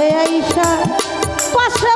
কাছে আইসা পাশে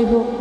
তো যাই হোক